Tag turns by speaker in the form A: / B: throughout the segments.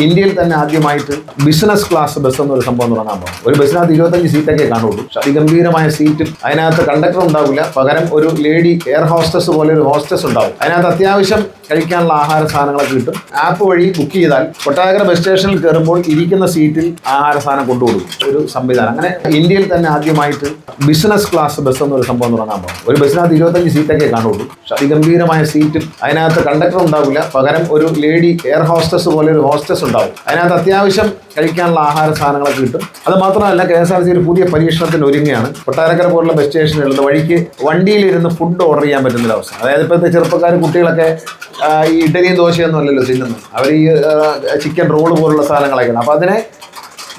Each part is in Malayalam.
A: ഇന്ത്യയിൽ തന്നെ ആദ്യമായിട്ട് ബിസിനസ് ക്ലാസ് ബസ് എന്നൊരു സംഭവം തുടങ്ങാൻ പോകും ഒരു ബസ്സിനകത്ത് ഇരുപത്തഞ്ച് സീറ്റൊക്കെ കാണുള്ളൂ. അതിഗംഭീരമായ സീറ്റും അതിനകത്ത് കണ്ടക്ടർ ഉണ്ടാവില്ല. പകരം ഒരു ലേഡി എയർ ഹോസ്റ്റസ് പോലെ ഒരു ഹോസ്റ്റസ് ഉണ്ടാവും. അതിനകത്ത് അത്യാവശ്യം കഴിക്കാനുള്ള ആഹാര സാധനങ്ങളൊക്കെ കിട്ടും. ആപ്പ് വഴി ബുക്ക് ചെയ്താൽ കൊട്ടാരക്കര ബസ് സ്റ്റേഷനിൽ കയറുമ്പോൾ ഇരിക്കുന്ന സീറ്റിൽ ആഹാര സാധനം കൊണ്ടുകൊടുക്കും ഒരു സംവിധാനം. അങ്ങനെ ഇന്ത്യയിൽ തന്നെ ആദ്യമായിട്ട് ബിസിനസ് ക്ലാസ് ബസ് എന്നൊരു സംഭവം തുടങ്ങാൻ പോകും ഒരു ബസ്സിനകത്ത് ഇരുപത്തഞ്ച് സീറ്റൊക്കെ കാണുള്ളൂ. അതിഗംഭീരമായ സീറ്റും അതിനകത്ത് കണ്ടക്ടർ ഉണ്ടാവില്ല. പകരം ഒരു ലേഡി എയർ ഹോസ്റ്റസ് പോലെ ഒരു ഹോസ്റ്റസ് ഉണ്ടാവും. അതിനകത്ത് അത്യാവശ്യം കഴിക്കാനുള്ള ആഹാര സാധനങ്ങളൊക്കെ കിട്ടും. അത് മാത്രമല്ല കെ എസ് ആർ സി ഒരു പുതിയ പരീക്ഷണത്തിന് ഒരുങ്ങിയാണ് കൊട്ടാരക്കര പോലുള്ള ബസ് സ്റ്റേഷനുകളിൽ വഴിക്ക് വണ്ടിയിലിരുന്ന് ഫുഡ് ഓർഡർ ചെയ്യാൻ പറ്റുന്ന അവസ്ഥ. അതായത് ഇപ്പോഴത്തെ ചെറുപ്പക്കാർ കുട്ടികളൊക്കെ ഈ ഇഡലിയും ദോശയൊന്നും അല്ലല്ലോ തിന്നുന്നത്. അവർ ഈ ചിക്കൻ റോൾ പോലുള്ള സാധനങ്ങളൊക്കെയാണ്. അപ്പോൾ അതിനെ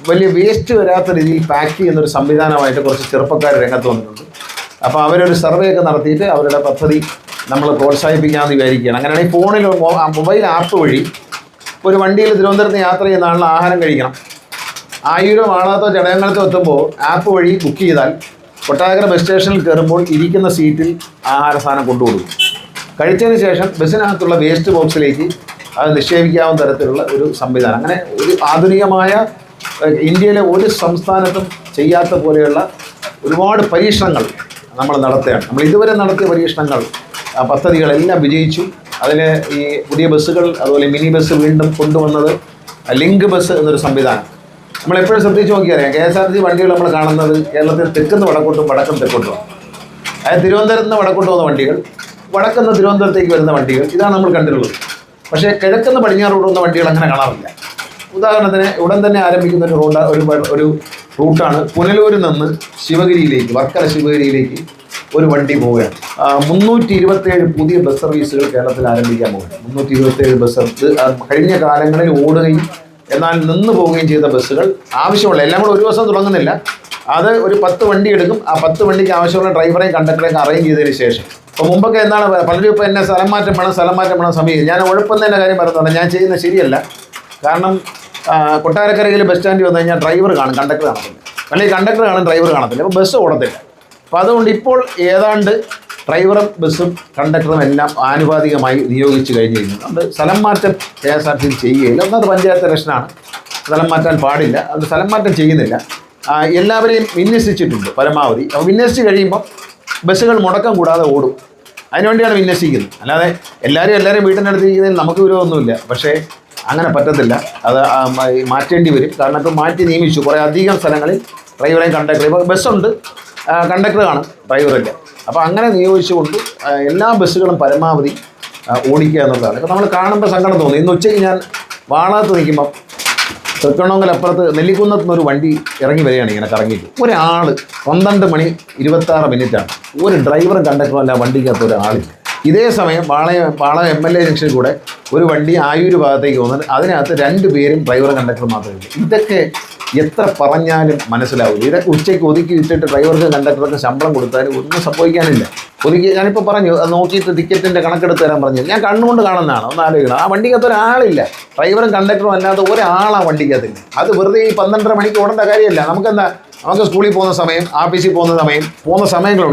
A: വലിയ വേസ്റ്റ് വരാത്ത രീതിയിൽ പാക്ക് ചെയ്യുന്ന ഒരു സംവിധാനമായിട്ട് കുറച്ച് ചെറുപ്പക്കാർ രംഗത്ത് വന്നിട്ടുണ്ട്. അപ്പോൾ അവരൊരു സർവേ ഒക്കെ നടത്തിയിട്ട് അവരുടെ പദ്ധതി നമ്മൾ പ്രോത്സാഹിപ്പിക്കാമെന്ന് വിചാരിക്കുകയാണ്. അങ്ങനെയാണെങ്കിൽ ഫോണിൽ മൊബൈൽ ആപ്പ് വഴി ഒരു വണ്ടിയിൽ തിരുവനന്തപുരത്ത് യാത്ര ചെയ്യുന്ന ആളിന് ആഹാരം കഴിക്കണം. ആയിരം ആളാത്തോ ചടയങ്ങളത്തോ എത്തുമ്പോൾ ആപ്പ് വഴി ബുക്ക് ചെയ്താൽ കൊട്ടാരക്കര ബസ് സ്റ്റേഷനിൽ കയറുമ്പോൾ ഇരിക്കുന്ന സീറ്റിൽ ആഹാര സാധനം കൊണ്ടുകൊടുക്കും കഴിച്ചതിന് ശേഷം ബസ്സിനകത്തുള്ള വേസ്റ്റ് ബോക്സിലേക്ക് അത് നിക്ഷേപിക്കാവുന്ന തരത്തിലുള്ള ഒരു സംവിധാനം. അങ്ങനെ ഒരു ആധുനികമായ ഇന്ത്യയിലെ ഒരു സംസ്ഥാനത്തും ചെയ്യാത്ത പോലെയുള്ള ഒരുപാട് പരീക്ഷണങ്ങൾ നമ്മൾ നടത്തുകയാണ്. നമ്മൾ ഇതുവരെ നടത്തിയ പരീക്ഷണങ്ങൾ പദ്ധതികളെല്ലാം വിജയിച്ചു. അതിൽ ഈ പുതിയ ബസ്സുകൾ അതുപോലെ മിനി ബസ് വീണ്ടും കൊണ്ടുവന്നത് ലിങ്ക് ബസ് എന്നൊരു സംവിധാനം. നമ്മൾ എപ്പോഴും ശ്രദ്ധിച്ച് നോക്കിയറിയാം കെ എസ് ആർ ടി വണ്ടികൾ നമ്മൾ കാണുന്നത് കേരളത്തിൽ തെക്കുന്ന് വടക്കോട്ടും വടക്കം തെക്കോട്ടും അതായത് തിരുവനന്തപുരത്ത് നിന്ന് വടക്കോട്ട് പോകുന്ന വണ്ടികൾ വടക്കുന്ന് തിരുവനന്തപുരത്തേക്ക് വരുന്ന വണ്ടികൾ ഇതാണ് നമ്മൾ കണ്ടിട്ടുള്ളത്. പക്ഷേ കിഴക്കുന്ന് പടിഞ്ഞാറ് പോകുന്ന വണ്ടികൾ അങ്ങനെ കാണാറില്ല. ഉദാഹരണത്തിന് ഉടൻ തന്നെ ആരംഭിക്കുന്ന ഒരു റോഡ് ഒരു ഒരു റൂട്ടാണ് പുനലൂരിൽ നിന്ന് ശിവഗിരിയിലേക്ക് വർക്കല ശിവഗിരിയിലേക്ക് ഒരു വണ്ടി പോവുകയാണ്. മുന്നൂറ്റി ഇരുപത്തേഴ് പുതിയ ബസ് സർവീസുകൾ കേരളത്തിൽ ആരംഭിക്കാൻ പോകുന്നു മുന്നൂറ്റി ഇരുപത്തേഴ് ബസ് കഴിഞ്ഞ കാലങ്ങളിൽ ഓടുകയും എന്നാൽ നിന്ന് പോവുകയും ചെയ്ത ബസ്സുകൾ ആവശ്യമുള്ള എല്ലാം കൂടെ ഒരു ദിവസം തുടങ്ങുന്നില്ല. അത് ഒരു പത്ത് വണ്ടി എടുക്കും. ആ പത്ത് വണ്ടിക്ക് ആവശ്യമുള്ള ഡ്രൈവറെയും കണ്ടക്ടറെയും അറേഞ്ച് ചെയ്തതിന് ശേഷം. അപ്പോൾ മുമ്പൊക്കെ എന്താണ് പലരും ഇപ്പോൾ എന്നെ സ്ഥലം മാറ്റം വേണം സ്ഥലം മാറ്റം വേണം സമീപിക്കും ഞാൻ ഉഴപ്പുന്നതിന്റെ കാര്യം പറയുന്നുണ്ട്. ഞാൻ ചെയ്യുന്നത് ശരിയല്ല. കാരണം കൊട്ടാരക്കരയിൽ ബസ് സ്റ്റാൻഡിൽ വന്നു കഴിഞ്ഞാൽ ഡ്രൈവർ കാണും കണ്ടക്ടർ കാണത്തില്ല. അല്ലെങ്കിൽ കണ്ടക്ടർ കാണും ഡ്രൈവർ കാണത്തില്ല. അപ്പോൾ ബസ് ഓടത്തില്ല. അപ്പോൾ അതുകൊണ്ട് ഇപ്പോൾ ഏതാണ്ട് ഡ്രൈവറും ബസ്സും കണ്ടക്ടറും എല്ലാം ആനുപാതികമായി നിയോഗിച്ച് കഴിഞ്ഞിരിക്കുന്നു. അതുകൊണ്ട് സ്ഥലം മാറ്റം കെ എസ് ആർ ടി ചെയ്യുകയില്ല. ഒന്നത് പഞ്ചായത്ത് ഇലക്ഷനാണ്. സ്ഥലം മാറ്റാൻ പാടില്ല. അത് സ്ഥലം മാറ്റം ചെയ്യുന്നില്ല. എല്ലാവരെയും വിന്യസിച്ചിട്ടുണ്ട് പരമാവധി. അപ്പോൾ വിന്യസിച്ച് കഴിയുമ്പോൾ ബസ്സുകൾ മുടക്കം കൂടാതെ ഓടും. അതിനുവേണ്ടിയാണ് വിന്യസിക്കുന്നത്. അല്ലാതെ എല്ലാവരും എല്ലാവരും വീട്ടിനടുത്തിരിക്കുന്നതിൽ നമുക്ക് വിരോധമൊന്നുമില്ല. പക്ഷേ അങ്ങനെ പറ്റത്തില്ല. അത് മാറ്റേണ്ടി വരും. കാരണം ഇപ്പോൾ മാറ്റി നിയമിച്ചു. കുറേ അധികം സ്ഥലങ്ങളിൽ ഡ്രൈവറെയും കണ്ടക്ടറെയും. ഇപ്പോൾ ബസ്സുണ്ട്. കണ്ടക്ടർ ഡ്രൈവറല്ല. അപ്പോൾ അങ്ങനെ നിയോഗിച്ചുകൊണ്ട് എല്ലാ ബസ്സുകളും പരമാവധി ഓടിക്കുക എന്നുള്ളതാണ്. അപ്പോൾ നമ്മൾ കാണുമ്പോൾ സങ്കടം തോന്നി. ഇന്ന് ഉച്ചയ്ക്ക് ഞാൻ വാളാത്ത് നിൽക്കുമ്പോൾ തൃക്കണ്ണോങ്കലപ്പുറത്ത് നെല്ലിക്കുന്നത്ത് നിന്ന് ഒരു വണ്ടി ഇറങ്ങി വരികയാണ് ഇങ്ങനെ കറങ്ങിയിട്ട്. ഒരാൾ പന്ത്രണ്ട് മണി ഇരുപത്താറ് മിനിറ്റാണ്. ഒരു ഡ്രൈവറും കണ്ടക്ടറും അല്ല വണ്ടിക്കകത്ത് ഒരാളില്ല. ഇതേ സമയം Palayam Palayam M L A ജംഗ്ഷനിൽ കൂടെ ഒരു വണ്ടി ആയൂര് ഭാഗത്തേക്ക് പോകുന്നത് അതിനകത്ത് രണ്ട് പേരും ഡ്രൈവർ കണ്ടക്ടർ മാത്രമേ ഉള്ളൂ. ഇതൊക്കെ എത്ര പറഞ്ഞാലും മനസ്സിലാവില്ല ഇതൊക്കെ ഉച്ചയ്ക്ക് ഒതുക്കി വിട്ടിട്ട് ഡ്രൈവർക്ക് കണ്ടക്ടർക്ക് ശമ്പളം കൊടുത്താലും ഒന്നും സംഭവിക്കാനില്ല. ഒതുക്കി ഞാനിപ്പോൾ പറഞ്ഞു നോക്കിയിട്ട് ടിക്കറ്റിന്റെ കണക്കെടുത്ത് തരാൻ പറഞ്ഞു. ഞാൻ കണ്ണുകൊണ്ട് കാണുന്നതാണ് ഒന്ന് ആലോചിക്കണം. ആ വണ്ടിക്കകത്ത് ഒരാളില്ല. ഡ്രൈവറും കണ്ടക്ടറും അല്ലാതെ ഒരാളാണ് വണ്ടിക്കകത്തില്ല. അത് വെറുതെ ഈ പന്ത്രണ്ടര മണിക്ക് ഓടേണ്ട കാര്യമല്ല. നമുക്കെന്താ നമുക്ക് സ്കൂളിൽ പോകുന്ന സമയം ആഫീസിൽ പോകുന്ന സമയം പോകുന്ന സമയങ്ങളുണ്ട്.